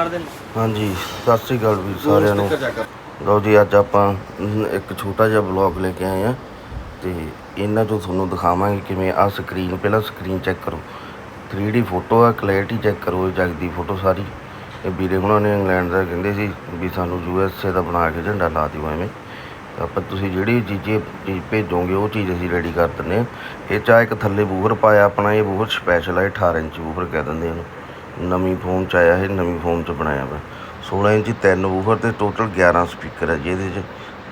ਹਾਂਜੀ ਸਤਿ ਸ੍ਰੀ ਅਕਾਲ ਵੀਰ ਸਾਰਿਆਂ ਨੂੰ। ਲਓ ਜੀ ਅੱਜ ਆਪਾਂ ਇੱਕ ਛੋਟਾ ਜਿਹਾ ਬਲੌਗ ਲੈ ਕੇ ਆਏ ਆ ਤੇ ਇਹਨਾਂ ਤੋਂ ਤੁਹਾਨੂੰ ਦਿਖਾਵਾਂਗੇ ਕਿਵੇਂ ਆ ਸਕਰੀਨ ਪਹਿਲਾਂ ਸਕਰੀਨ ਚੈੱਕ ਕਰੋ। 3D ਫੋਟੋ ਆ ਕਲੈਰਿਟੀ ਚੈੱਕ ਕਰੋ ਜਗਦੀ ਫੋਟੋ ਸਾਰੀ। ਇਹ ਵੀਰੇ ਉਹਨਾਂ ਨੇ ਇੰਗਲੈਂਡ ਦਾ ਕਹਿੰਦੇ ਸੀ ਵੀ ਸਾਨੂੰ ਯੂਐਸਏ ਦਾ ਬਣਾ ਕੇ ਝੰਡਾ ਲਾ ਦਿਓ ਐਵੇਂ। ਆਪਾਂ ਤੁਸੀਂ ਜਿਹੜੀ ਚੀਜ਼ੇ ਚੀਜ਼ ਭੇਜੋਗੇ ਉਹ ਚੀਜ਼ ਅਸੀਂ ਰੈਡੀ ਕਰ ਦਿੰਦੇ ਹਾਂ। ਇਹ ਚਾਹ ਇੱਕ ਥੱਲੇ ਬੂਫਰ ਪਾਇਆ ਆਪਣਾ ਇਹ ਬੂਫਰ ਸਪੈਸ਼ਲ ਹੈ 18 ਇੰਚ ਬੂਫਰ ਕਹਿ ਦਿੰਦੇ ਇਹਨੂੰ ਨਵੀਂ ਫੋਮ ਚ ਆਇਆ ਇਹ ਨਵੀਂ ਫੋਮ ਚ ਬਣਾਇਆ ਵਾ। 16 ਇੰਚੀ ਤਿੰਨ ਬੂਫਰ ਤੇ ਟੋਟਲ 11 ਸਪੀਕਰ ਹੈ ਜਿਹਦੇ ਚ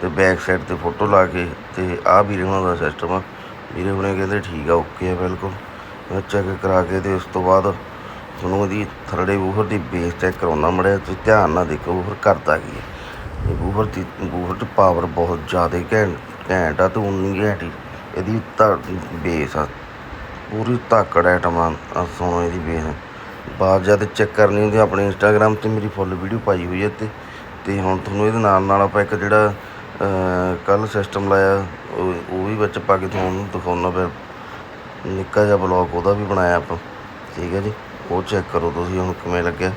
ਤੇ ਬੈਕ ਸਾਈਡ ਤੇ ਫੋਟੋ ਲਾ ਕੇ ਤੇ ਆਹ ਵੀਰੇ ਹੁਣਾਂ ਦਾ ਸਿਸਟਮ ਆ। ਵੀਰੇ ਹੁਣੇ ਕਹਿੰਦੇ ਠੀਕ ਆ ਓਕੇ ਆ ਬਿਲਕੁਲ। ਚੈੱਕ ਕਰਾ ਕੇ ਤੇ ਉਸ ਤੋਂ ਬਾਅਦ ਤੁਹਾਨੂੰ ਉਹਦੀ ਥਰੜੇ ਬੂਫਰ ਦੀ ਬੇਸ ਚੈੱਕ ਕਰਾਉਣਾ ਮੜਿਆ ਤੁਸੀਂ ਧਿਆਨ ਨਾਲ ਦੇਖੋ ਬੂਫਰ ਕਰਦਾ ਕੀ ਹੈ ਇਹ ਬੂਫਰ ਦੀ ਬੂਫਰ ਚ ਪਾਵਰ ਬਹੁਤ ਜ਼ਿਆਦਾ ਘੈਂਟ ਘੈਂਟ ਆ ਤੇ ਉਨੀ ਘੈਂਟ ਹੀ। ਇਹਦੀ ਤਾਂ ਬੇਸ ਆ, ਪੂਰੀ ਤਾਕੜ ਆਈਟਮ ਆ, ਆਹ ਸੁਣੋ ਇਹਦੀ ਬੇਸ ਬਾਅਦ ਜਦ ਚੈੱਕ ਕਰਨੀ ਹੁੰਦੀ ਆਪਣੇ ਇੰਸਟਾਗ੍ਰam ਤੇ ਮੇਰੀ ਫੁੱਲ ਵੀਡੀਓ ਪਾਈ ਹੋਈ ਹੈ ਤੇ ਤੇ ਹੁਣ ਤੁਹਾਨੂੰ ਇਹਦੇ ਨਾਲ ਨਾਲ ਆਪਾਂ ਇੱਕ ਜਿਹੜਾ ਕੱਲ ਸਿਸਟਮ ਲਾਇਆ, ਉਹ ਵੀ ਵਿੱਚ ਪਾ ਕੇ ਤੁਹਾਨੂੰ ਦਿਖਾਉਣਾ ਫਿਰ। ਨਿੱਕਾ ਜਿਹਾ ਬਲੌਗ ਉਹਦਾ ਵੀ ਬਣਾਇਆ ਆਪਾਂ। ਠੀਕ ਹੈ ਜੀ? ਉਹ ਚੈੱਕ ਕਰੋ ਤੁਸੀਂ ਹੁਣ ਕਿਵੇਂ ਲੱਗਿਆ।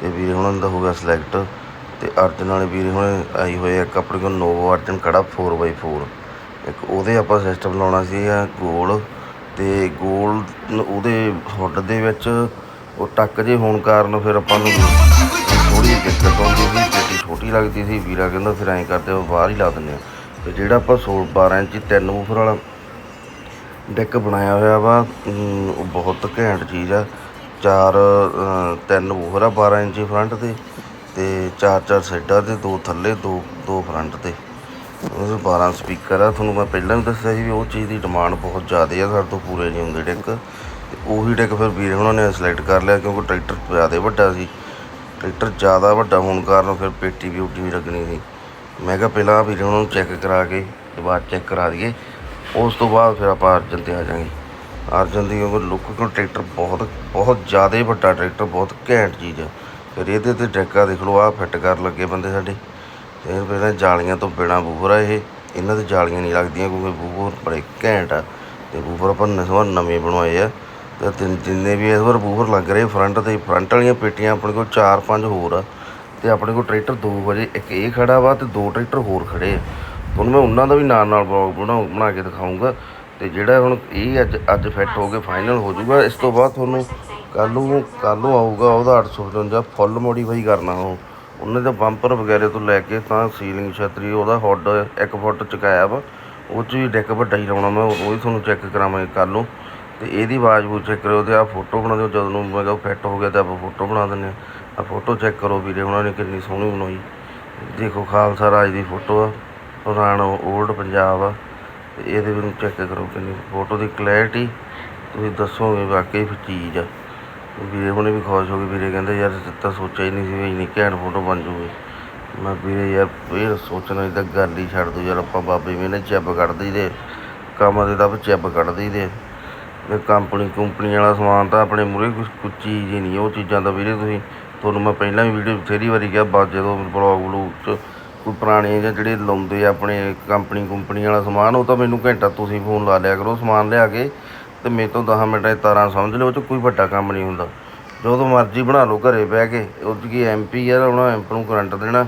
ਤੇ ਵੀਰੇ ਹੁਣਾਂ ਦਾ ਹੋ ਗਿਆ ਸਿਲੈਕਟ ਤੇ ਅਰਜਨ ਵਾਲੇ ਵੀਰੇ ਹੁਣ ਆਈ ਹੋਏ ਇੱਕ ਆਪਣੇ ਕੋਲ ਨੋਵੋ ਅਰਜਨ ਖੜਾ 4x4 ਇੱਕ ਉਹਦੇ ਆਪਾਂ ਸਿਸਟਮ ਲਾਉਣਾ ਸੀ ਆ ਗੋਲ। ਤੇ ਗੋਲ ਉਹਦੇ ਹੁੱਡ ਦੇ ਵਿੱਚ ਉਹ ਟੱਕ ਜੇ ਹੋਣ ਕਾਰਨ ਫਿਰ ਆਪਾਂ ਨੂੰ ਥੋੜੀ ਦਿੱਕਤ ਆਉਂਦੀ ਸੀ, ਪੇਟੀ ਛੋਟੀ ਲੱਗਦੀ ਸੀ, ਵੀਰਾ ਕਹਿੰਦਾ ਫਿਰ ਐਂ ਕਰਦੇ ਉਹ ਬਾਹਰ ਹੀ ਲਾ ਦਿੰਦੇ ਆ ਤੇ ਜਿਹੜਾ ਆਪਾਂ 16 12 ਇੰਚੀ ਤਿੰਨ ਬੂਫਰ ਵਾਲਾ ਡੈਕ ਬਣਾਇਆ ਹੋਇਆ ਵਾ ਉਹ ਬਹੁਤ ਘੈਂਟ ਚੀਜ਼ ਆ। ਚਾਰ ਤਿੰਨ ਬੂਫਰ ਆ 12 ਇੰਚੀ ਫਰੰਟ ਤੇ ਤੇ ਚਾਰ ਚਾਰ ਸਾਈਡਾਂ ਤੇ, ਦੋ ਥੱਲੇ, ਦੋ ਦੋ ਫਰੰਟ ਤੇ। ਉਹਦੇ 12 ਸਪੀਕਰ ਆ। ਤੁਹਾਨੂੰ ਮੈਂ ਪਹਿਲਾਂ ਵੀ ਦੱਸਿਆ ਸੀ ਵੀ ਉਹ ਚੀਜ਼ ਦੀ ਡਿਮਾਂਡ ਬਹੁਤ ਜ਼ਿਆਦਾ ਆ, ਸਾਡੇ ਤੋਂ ਪੂਰੇ ਨਹੀਂ ਹੁੰਦੇ ਡੈਕ। ਉਹੀ ਡੈਕ ਫਿਰ ਵੀਰੇ ਉਹਨਾਂ ਨੇ ਸਿਲੈਕਟ ਕਰ ਲਿਆ ਕਿਉਂਕਿ ਟਰੈਕਟਰ ਜ਼ਿਆਦਾ ਵੱਡਾ ਸੀ। ਟਰੈਕਟਰ ਜ਼ਿਆਦਾ ਵੱਡਾ ਹੋਣ ਕਾਰਨ ਫਿਰ ਪੇਟੀ ਵੀ ਉੱਡੀ ਵੀ ਲੱਗਣੀ ਸੀ। ਮੈਂ ਕਿਹਾ ਪਹਿਲਾਂ ਵੀਰੇ ਉਹਨਾਂ ਨੂੰ ਚੈੱਕ ਕਰਾ ਕੇ ਤੇ ਬਾਅਦ ਚੈੱਕ ਕਰਾ ਦਈਏ। ਉਸ ਤੋਂ ਬਾਅਦ ਫਿਰ ਆਪਾਂ ਅਰਜਨ ਤੇ ਆ ਜਾਵਾਂਗੇ ਅਰਜਨ ਦੀ ਕਿਉਂਕਿ ਲੁੱਕ ਕਿਉਂ ਟਰੈਕਟਰ ਬਹੁਤ ਬਹੁਤ ਜ਼ਿਆਦਾ ਵੱਡਾ ਟਰੈਕਟਰ, ਬਹੁਤ ਘੈਂਟ ਚੀਜ਼ ਆ। ਫਿਰ ਇਹਦੇ ਤੇ ਡੈਕਾ ਦੇਖ ਲਓ ਆ ਫਿੱਟ ਕਰ ਲੱਗੇ ਬੰਦੇ ਸਾਡੇ। ਤੇ ਪਹਿਲਾਂ ਜਾਲੀਆਂ ਤੋਂ ਬਿਨਾ ਬੂਹਰ ਆ ਇਹ। ਇਹਨਾਂ ਤੇ ਜਾਲੀਆਂ ਨਹੀਂ ਲੱਗਦੀਆਂ ਕਿਉਂਕਿ ਬੂਹਰ ਬੜੇ ਘੈਂਟ ਆ। ਤੇ ਬੂਫਰ ਆਪਾਂ ਨਸਵਾ ਨਵੇਂ ਬਣਵਾਏ ਆ। ਤੇ ਤਿੰਨ ਜਿੰਨੇ ਵੀ ਇਸ ਵਾਰ ਬੂਫਰ ਲੱਗ ਰਹੇ ਫਰੰਟ ਤੇ ਫਰੰਟ ਵਾਲੀਆਂ ਪੇਟੀਆਂ ਆਪਣੇ ਕੋਲ 4-5 ਹੋਰ ਆ ਤੇ ਆਪਣੇ ਕੋਲ ਟਰੈਕਟਰ ਦੋ ਵਜੇ, ਇੱਕ ਇਹ ਖੜਾ ਵਾ ਤੇ ਦੋ ਟਰੈਕਟਰ ਹੋਰ ਖੜੇ ਆ। ਤੁਹਾਨੂੰ ਮੈਂ ਉਹਨਾਂ ਦਾ ਵੀ ਨਾਲ ਨਾਲ ਬਲੌਗ ਬਣਾ ਬਣਾ ਕੇ ਦਿਖਾਉਂਗਾ ਤੇ ਜਿਹੜਾ ਹੁਣ ਇਹ ਅੱਜ ਅੱਜ ਫਿੱਟ ਹੋ ਕੇ ਫਾਈਨਲ ਹੋ ਜਾਊਗਾ, ਇਸ ਤੋਂ ਬਾਅਦ ਤੁਹਾਨੂੰ ਕੱਲ੍ਹ ਨੂੰ ਕੱਲ੍ਹ ਨੂੰ ਆਊਗਾ ਉਹਦਾ 855 ਫੁੱਲ ਮੋਡੀਫਾਈ ਕਰਨਾ ਉਹ। ਉਹਨਾਂ ਦੇ ਬੰਪਰ ਵਗੈਰੇ ਤੋਂ ਲੈ ਕੇ ਤਾਂ ਸੀਲਿੰਗ ਛਤਰੀ, ਉਹਦਾ ਹੁੱਡ 1 ਫੁੱਟ ਚੁਕਾਇਆ ਵਾ, ਉਹ 'ਚ ਵੀ ਡੈਕ ਵੱਡਾ ਹੀ ਲਾਉਣਾ ਮੈਂ, ਉਹ ਵੀ ਤੁਹਾਨੂੰ ਚੈੱਕ ਕਰਾਵਾਂਗੇ ਕੱਲ੍ਹ ਨੂੰ। ਤੇ ਇਹਦੀ ਆਵਾਜ਼ ਬੂ ਚੈੱਕ ਕਰਿਓ ਤੇ ਆ ਫੋਟੋ ਬਣਾ ਦਿਓ, ਜਦੋਂ ਨੂੰ ਮੈਂ ਕਿਹਾ ਫਿੱਟ ਹੋ ਗਿਆ ਤਾਂ ਆਪਾਂ ਫੋਟੋ ਬਣਾ ਦਿੰਦੇ ਆ ਆ ਫੋਟੋ ਚੈੱਕ ਕਰੋ ਵੀਰੇ, ਉਹਨਾਂ ਨੇ ਕਿੰਨੀ ਸੋਹਣੀ ਬਣਾਈ। ਦੇਖੋ ਖਾਲਸਾ ਰਾਜ ਦੀ ਫੋਟੋ ਆ, ਪੁਰਾਣਾ 올ਡ ਪੰਜਾਬ ਆ। ਤੇ ਇਹਦੇ ਵਿੱਚ ਚੈੱਕ ਕਰੋ ਕਿੰਨੀ ਫੋਟੋ ਦੀ ਕਲੈਰਿਟੀ ਤੁਸੀਂ ਦੱਸੋਗੇ ਵਾਕਈ ਫਿਰ ਚੀਜ਼ ਆ। ਵੀਰੇ ਉਹਨੇ ਵੀ ਖੁਸ਼ ਹੋ ਗਏ, ਵੀਰੇ ਕਹਿੰਦੇ ਯਾਰ ਤਾਂ ਸੋਚਿਆ ਹੀ ਨਹੀਂ ਸੀ ਵੀ ਇੰਨੀ ਘੈਂਟ ਫੋਟੋ ਬਣ ਜੂਗੀ। ਮੈਂ ਵੀਰੇ ਯਾਰ ਇਹ ਸੋਚਣਾ ਇਹ ਤਾਂ ਗੱਲ ਹੀ ਛੱਡ ਦੋ ਯਾਰ, ਆਪਾਂ ਬਾਬੇ ਵੀ ਨੇ ਚਿੱਬ ਕੱਢ ਦਈਦੇ ਕੰਮ ਦੇ ਤਾਂ ਚਿੱਬ ਕੱਢ ਦਈਦੇ ਕੰਪਨੀ ਕੁੰਪਨੀ ਵਾਲਾ ਸਮਾਨ ਤਾਂ ਆਪਣੇ ਮੂਹਰੇ ਕੁਛ ਕੁਛ ਚੀਜ਼ ਹੀ ਨਹੀਂ ਉਹ ਚੀਜ਼ਾਂ ਤਾਂ ਵੀਰੇ ਤੁਸੀਂ ਤੁਹਾਨੂੰ ਮੈਂ ਪਹਿਲਾਂ ਵੀ ਵੀਡੀਓ ਬਥੇਰੀ ਵਾਰੀ ਕਿਹਾ, ਬਸ ਜਦੋਂ ਬਲੌਗ ਬਲੂਗ 'ਚ ਕੋਈ ਪੁਰਾਣੇ ਜਾਂ ਜਿਹੜੇ ਲਾਉਂਦੇ ਆ ਆਪਣੇ ਕੰਪਨੀ ਕੁੰਪਨੀ ਵਾਲਾ ਸਮਾਨ, ਉਹ ਤਾਂ ਮੈਨੂੰ ਘੰਟਾ ਤੁਸੀਂ ਫੋਨ ਲਾ ਲਿਆ ਕਰੋ ਸਮਾਨ ਲਿਆ ਕੇ ਤੇ ਮੇਰੇ ਤੋਂ 10 ਮਿੰਟਾਂ 'ਚ ਤਾਰਾਂ ਸਮਝ ਲਿਓ, ਉਹ 'ਚ ਕੋਈ ਵੱਡਾ ਕੰਮ ਨਹੀਂ ਹੁੰਦਾ। ਜਦੋਂ ਮਰਜ਼ੀ ਬਣਾ ਲਓ ਘਰੇ ਬਹਿ ਕੇ, ਉਹ 'ਚ ਕੀ ਐਮਪੀ ਆ ਉਹਨਾਂ ਐਂਪ ਨੂੰ ਕਰੰਟ ਦੇਣਾ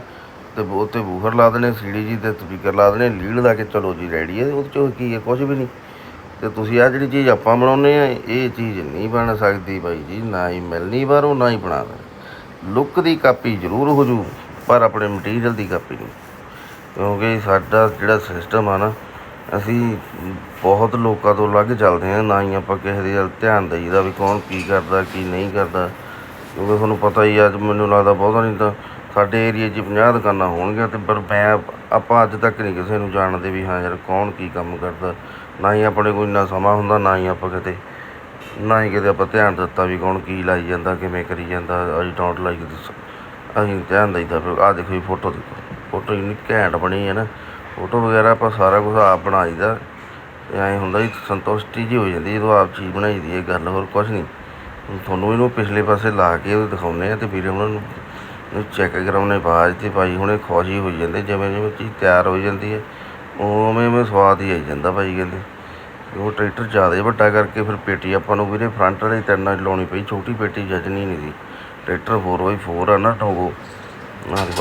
ਤੇ ਉਹ ਬੂਹਰ ਲਾ ਦੇਣੇ, ਸੀਡੀ ਜੀ ਤੇ ਸਪੀਕਰ ਲਾ ਦੇਣੇ ਲੀਡ ਲਾ ਕੇ ਚਲੋ ਜੀ ਰੈਡੀ ਹੈ ਉਹਦੇ 'ਚ ਕੀ ਹੈ? ਕੁਝ ਵੀ ਨਹੀਂ। ਤੇ ਤੁਸੀਂ ਆ ਜਿਹੜੀ ਚੀਜ਼ ਆਪਾਂ ਬਣਾਉਂਦੇ ਆ ਇਹ ਚੀਜ਼ ਨਹੀਂ ਬਣ ਸਕਦੀ ਬਾਈ ਜੀ ਨਾ ਹੀ ਮਿਲਣੀ ਬਾਹਰੋਂ ਨਾ ਹੀ ਬਣਾ ਸਕਦੇ ਲੁੱਕ ਦੀ ਕਾਪੀ ਜ਼ਰੂਰ ਹੋ ਜੂ ਪਰ ਆਪਣੇ ਮਟੀਰੀਅਲ ਦੀ ਕਾਪੀ ਨਹੀਂ। ਕਿਉਂਕਿ ਸਾਡਾ ਜਿਹੜਾ ਸਿਸਟਮ ਆ ਨਾ ਅਸੀਂ ਬਹੁਤ ਲੋਕਾਂ ਤੋਂ ਅਲੱਗ ਚੱਲਦੇ ਆ ਨਾ ਹੀ ਆਪਾਂ ਕਿਸੇ ਦੇ ਵੱਲ ਧਿਆਨ ਦੇਈਦਾ ਵੀ ਕੌਣ ਕੀ ਕਰਦਾ ਕੀ ਨਹੀਂ ਕਰਦਾ। ਕਿਉਂਕਿ ਤੁਹਾਨੂੰ ਪਤਾ ਹੀ ਆ, ਅੱਜ ਮੈਨੂੰ ਲੱਗਦਾ ਬਹੁਤਾ ਨਹੀਂ ਤਾਂ ਸਾਡੇ ਏਰੀਆ 'ਚ 50 ਦੁਕਾਨਾਂ ਹੋਣਗੀਆਂ ਤੇ ਪਰ ਮੈਂ ਆਪਾਂ ਅੱਜ ਤੱਕ ਨਹੀਂ ਕਿਸੇ ਨੂੰ ਜਾਣਦੇ ਵੀ ਹਾਂ ਯਾਰ ਕੌਣ ਕੀ ਕੰਮ ਕਰਦਾ। ਨਾ ਹੀ ਆਪਣੇ ਕੋਈ ਇੰਨਾ ਸਮਾਂ ਹੁੰਦਾ, ਨਾ ਹੀ ਆਪਾਂ ਕਿਤੇ, ਨਾ ਹੀ ਕਿਤੇ ਆਪਾਂ ਧਿਆਨ ਦਿੱਤਾ ਵੀ ਕੌਣ ਕੀ ਲਾਈ ਜਾਂਦਾ, ਕਿਵੇਂ ਕਰੀ ਜਾਂਦਾ ਆਈ ਡੋਂਟ ਲਾਈਕ ਦਿਸ ਅਸੀਂ ਧਿਆਨ ਦੇਈਦਾ ਫਿਰ, ਆਹ ਦੇਖੋ ਜੀ ਫੋਟੋ ਦੇਖੋ ਫੋਟੋ ਇੰਨੀ ਘੈਂਟ ਬਣੀ ਹੈ ਨਾ ਫੋਟੋ ਵਗੈਰਾ ਆਪਾਂ ਸਾਰਾ ਕੁਝ ਆਪ ਬਣਾਈਦਾ ਐਂ ਹੁੰਦਾ ਜੀ ਸੰਤੁਸ਼ਟੀ ਜੀ ਹੋ ਜਾਂਦੀ, ਜਦੋਂ ਆਪ ਚੀਜ਼ ਬਣਾਈ ਦੀ ਇਹ ਗੱਲ ਹੋਰ ਕੁਝ ਨਹੀਂ। ਤੁਹਾਨੂੰ ਇਹਨੂੰ ਪਿਛਲੇ ਪਾਸੇ ਲਾ ਕੇ ਉਹ ਦਿਖਾਉਂਦੇ ਆ ਤੇ ਵੀਰੇ ਉਹਨਾਂ ਨੂੰ ਨੂੰ ਚੈੱਕ ਕਰਾਉਣੇ ਬਾਅਦ ਤੇ ਭਾਈ ਹੁਣੇ ਖੁਸ਼ੀ ਹੋ ਜਾਂਦੇ ਜਿਵੇਂ ਜਿਵੇਂ ਚੀਜ਼ ਤਿਆਰ ਹੋ ਜਾਂਦੀ ਹੈ। ਉਵੇਂ ਉਵੇਂ ਸਵਾਦ ਹੀ ਆਈ ਜਾਂਦਾ ਭਾਈ ਕਹਿੰਦੇ। ਉਹ ਟਰੈਕਟਰ ਜ਼ਿਆਦਾ ਵੱਡਾ ਕਰਕੇ ਫਿਰ ਪੇਟੀ ਆਪਾਂ ਨੂੰ ਵੀਰੇ ਫਰੰਟ ਵਾਲੀ ਤਿੰਨਾਂ 'ਚ ਲਾਉਣੀ ਪਈ, ਛੋਟੀ ਪੇਟੀ ਜੱਜਣੀ ਨਹੀਂ ਸੀ। ਟਰੈਕਟਰ 4x4 ਆ ਨਾ ਟੋਗੋ।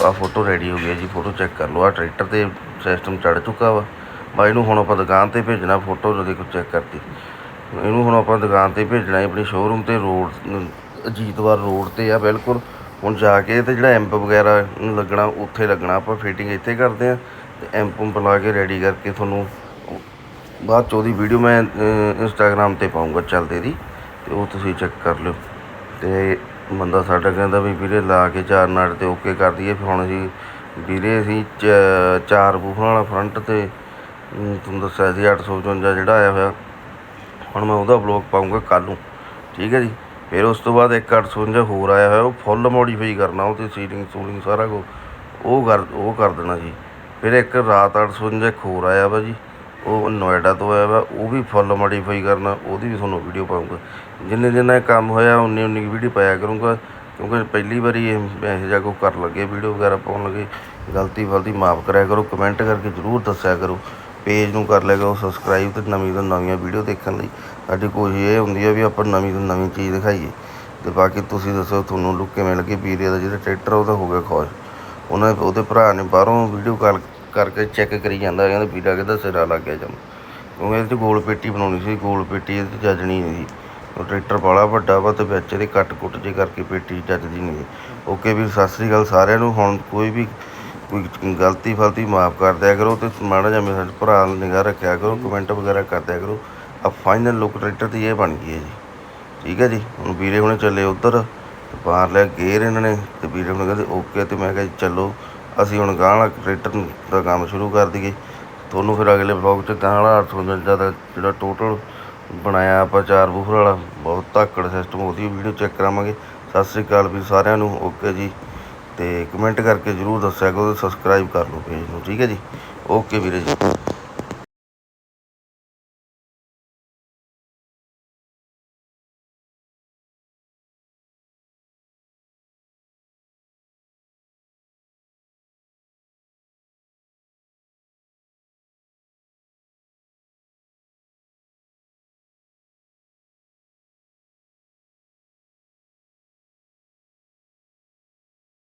ਆ ਫੋਟੋ ਰੈਡੀ ਹੋ ਗਈ ਜੀ ਫੋਟੋ ਚੈੱਕ ਕਰ ਲਓ। ਆ ਟਰੈਕਟਰ ਤੇ ਸਿਸਟਮ ਚੜ ਚੁੱਕਾ ਵਾ। ਬਾ ਇਹਨੂੰ ਹੁਣ ਆਪਾਂ ਦੁਕਾਨ ਤੇ ਭੇਜਣਾ ਫੋਟੋ ਜਦੋਂ ਦੇਖੋ ਚੈੱਕ ਕਰਤੀ। ਇਹਨੂੰ ਹੁਣ ਆਪਾਂ ਦੁਕਾਨ ਤੇ ਭੇਜਣਾ ਹੈ ਆਪਣੀ ਸ਼ੋਰੂਮ ਤੇ ਰੋਡ ਅਜੀਤਵਾਰ ਰੋਡ ਤੇ ਆ, ਬਿਲਕੁਲ। ਹੁਣ ਜਾ ਕੇ ਤੇ ਜਿਹੜਾ ਐਂਪ ਵਗੈਰਾ ਲੱਗਣਾ, ਉੱਥੇ ਲੱਗਣਾ, ਆਪਾਂ ਫਿਟਿੰਗ ਇੱਥੇ ਕਰਦੇ ਆ। ਤੇ ਐਂਪ ਉਂਪ ਲਾ ਕੇ ਰੈਡੀ ਕਰਕੇ ਤੁਹਾਨੂੰ ਬਾਅਦ ਚ ਉਹਦੀ ਵੀਡੀਓ ਮੈਂ ਇੰਸਟਾਗ੍ਰam ਤੇ ਪਾਉਂਗਾ ਚੱਲਦੇ ਦੀ, ਤੇ ਉਹ ਤੁਸੀਂ ਚੈੱਕ ਕਰ ਲਿਓ। ਤੇ ਬੰਦਾ ਸਾਡਾ ਕਹਿੰਦਾ ਵੀ ਵੀਰੇ ਲਾ ਕੇ ਚਾਰ ਨਾਟ ਤੇ ਓਕੇ ਕਰ ਦਈਏ, ਫਿਰ ਹੁਣ ਅਸੀਂ ਵੀਰੇ ਅਸੀਂ ਚ- ਚਾਰ ਬੂਹਾਂ ਵਾਲਾ ਫਰੰਟ ਤੇ ਤੁਹਾਨੂੰ ਦੱਸਿਆ ਸੀ 855 ਜਿਹੜਾ ਆਇਆ ਹੋਇਆ। ਹੁਣ ਮੈਂ ਉਹਦਾ ਬਲੌਗ ਪਾਉਂਗਾ ਕੱਲ ਨੂੰ, ਠੀਕ ਹੈ ਜੀ? ਫਿਰ ਉਸ ਤੋਂ ਬਾਅਦ ਇੱਕ 855 ਹੋਰ ਆਇਆ ਹੋਇਆ, ਉਹ ਫੁੱਲ ਮੋਡੀਫਾਈ ਕਰਨਾ ਉਹ ਤੇ ਸੀਲਿੰਗ ਸੂਲਿੰਗ ਸਾਰਾ ਕੁਝ ਉਹ ਕਰ ਉਹ ਕਰ ਦੇਣਾ ਜੀ। ਫਿਰ ਇੱਕ ਰਾਤ 855 ਇੱਕ ਹੋਰ ਆਇਆ ਵਾ ਜੀ, ਉਹ ਨੋਇਡਾ ਤੋਂ ਆਇਆ ਵਾ, ਉਹ ਵੀ ਫੁੱਲ ਮੋਡੀਫਾਈ ਕਰਨਾ, ਉਹਦੀ ਵੀ ਤੁਹਾਨੂੰ ਵੀਡੀਓ ਪਾਉਂਗਾ ਜਿੰਨੇ ਜਿੰਨਾ ਇਹ ਕੰਮ ਹੋਇਆ, ਉਨੀ ਉਨੀ ਵੀਡੀਓ ਪਾਇਆ ਕਰੂੰਗਾ, ਕਿਉਂਕਿ ਪਹਿਲੀ ਵਾਰੀ ਇਹ ਇਹੋ ਜਿਹਾ ਕੁਛ ਕਰਨ ਲੱਗੇ ਵੀਡੀਓ ਵਗੈਰਾ ਪਾਉਣ ਲੱਗੇ, ਗਲਤੀ ਫਲਤੀ ਮਾਫ ਕਰਿਆ ਕਰੋ ਕਮੈਂਟ ਕਰਕੇ ਜ਼ਰੂਰ ਦੱਸਿਆ ਕਰੋ ਪੇਜ ਨੂੰ ਕਰ ਲਿਆ ਕਰੋ ਸਬਸਕ੍ਰਾਈਬ ਤੇ ਨਵੀਂ ਤੋਂ ਨਵੀਆਂ ਵੀਡੀਓ ਦੇਖਣ ਲਈ। ਸਾਡੀ ਕੋਸ਼ਿਸ਼ ਇਹ ਹੁੰਦੀ ਹੈ ਵੀ ਆਪਾਂ ਨਵੀਂ ਤੋਂ ਨਵੀਂ ਚੀਜ਼ ਦਿਖਾਈਏ, ਤੇ ਬਾਕੀ ਤੁਸੀਂ ਦੱਸੋ ਤੁਹਾਨੂੰ ਲੁੱਕ ਕਿਵੇਂ ਲੱਗੀ, ਵੀਰੇ ਦਾ ਜਿਹੜਾ ਟਰੈਕਟਰ ਉਹਦਾ ਹੋ ਗਿਆ ਖੁਸ਼ ਉਹਨਾਂ ਉਹਦੇ ਭਰਾ ਨੇ ਬਾਹਰੋਂ ਵੀਡੀਓ ਕਾਲ ਕਰਕੇ ਚੈੱਕ ਕਰੀ ਜਾਂਦਾ, ਕਹਿੰਦਾ ਵੀਰਾ ਕਿਹਦਾ ਸਿਰਾ ਲੱਗ ਗਿਆ ਜਮ। ਕਿਉਂਕਿ ਇਹਦੇ 'ਚ ਗੋਲ ਪੇਟੀ ਬਣਾਉਣੀ ਸੀ, ਗੋਲ ਪੇਟੀ ਇਹਦੇ 'ਚ ਜੱਜਣੀ ਨਹੀਂ ਸੀ। ਉਹ ਟਰੈਕਟਰ ਬਾਲਾ ਵੱਡਾ ਵਾ ਤੇ ਵਿੱਚ ਇਹਦੇ ਕੱਟ ਕੁੱਟ ਜੇ ਕਰਕੇ ਪੇਟੀ ਜੱਜਦੀ ਨਹੀਂ ਸੀ। ਓਕੇ ਵੀ ਸਤਿ ਸ੍ਰੀ ਅਕਾਲ ਸਾਰਿਆਂ ਨੂੰ, ਹੁਣ ਕੋਈ ਵੀ ਕੋਈ ਗਲਤੀ ਫਲਤੀ ਮਾਫ ਕਰ ਦਿਆ ਕਰੋ ਤੇ ਮਾੜਾ ਜਿਹਾ ਮੇਰੇ ਭਰਾ ਨੂੰ ਨਿਗਾਹ ਰੱਖਿਆ ਕਰੋ ਕਮੈਂਟ ਵਗੈਰਾ ਕਰ ਦਿਆ ਕਰੋ। ਆ ਫਾਈਨਲ ਲੁੱਕ ਟਰੈਕਟਰ ਦੀ ਇਹ ਬਣ ਗਈ ਹੈ ਜੀ। ਠੀਕ ਹੈ ਜੀ, ਹੁਣ ਵੀਰੇ ਹੁਣੇ ਚੱਲੇ ਉਧਰ। ਬਾਹਰ ਲਿਆ, ਗੇਰ ਇਹਨਾਂ ਨੇ ਤੇ ਵੀਰੇ ਹੁਣੇ ਕਹਿੰਦੇ ਓਕੇ ਤੇ ਮੈਂ ਕਿਹਾ ਜੀ ਚਲੋ। ਅਸੀਂ ਹੁਣ ਗਾਂਹ ਵਾਲਾ ਟਰੈਕਟਰ ਦਾ ਕੰਮ ਸ਼ੁਰੂ ਕਰ ਦਈਏ। ਤੁਹਾਨੂੰ ਫਿਰ ਅਗਲੇ ਵਲੌਗ 'ਚ ਗਾਂਹ ਵਾਲਾ 855 ਦਾ ਜਿਹੜਾ ਟੋਟਲ ਬਣਾਇਆ ਆਪਾਂ ਚਾਰ ਬੂਫਰ ਵਾਲਾ, ਬਹੁਤ ਧਾਕੜ ਸਿਸਟਮ ਉਹਦੀ ਵੀਡੀਓ ਚੈੱਕ ਕਰਾਵਾਂਗੇ। ਸਤਿ ਸ੍ਰੀ ਅਕਾਲ ਵੀ ਸਾਰਿਆਂ ਨੂੰ ਓਕੇ ਜੀ। ਤੇ ਕਮੈਂਟ ਕਰਕੇ ਜਰੂਰ ਦੱਸਿਆ ਕਰੋ ਸਬਸਕ੍ਰਾਈਬ ਕਰ ਲਓ ਪੇਜ ਨੂੰ, ਠੀਕ ਹੈ ਜੀ? ਓਕੇ ਵੀਰੇ ਜੀ।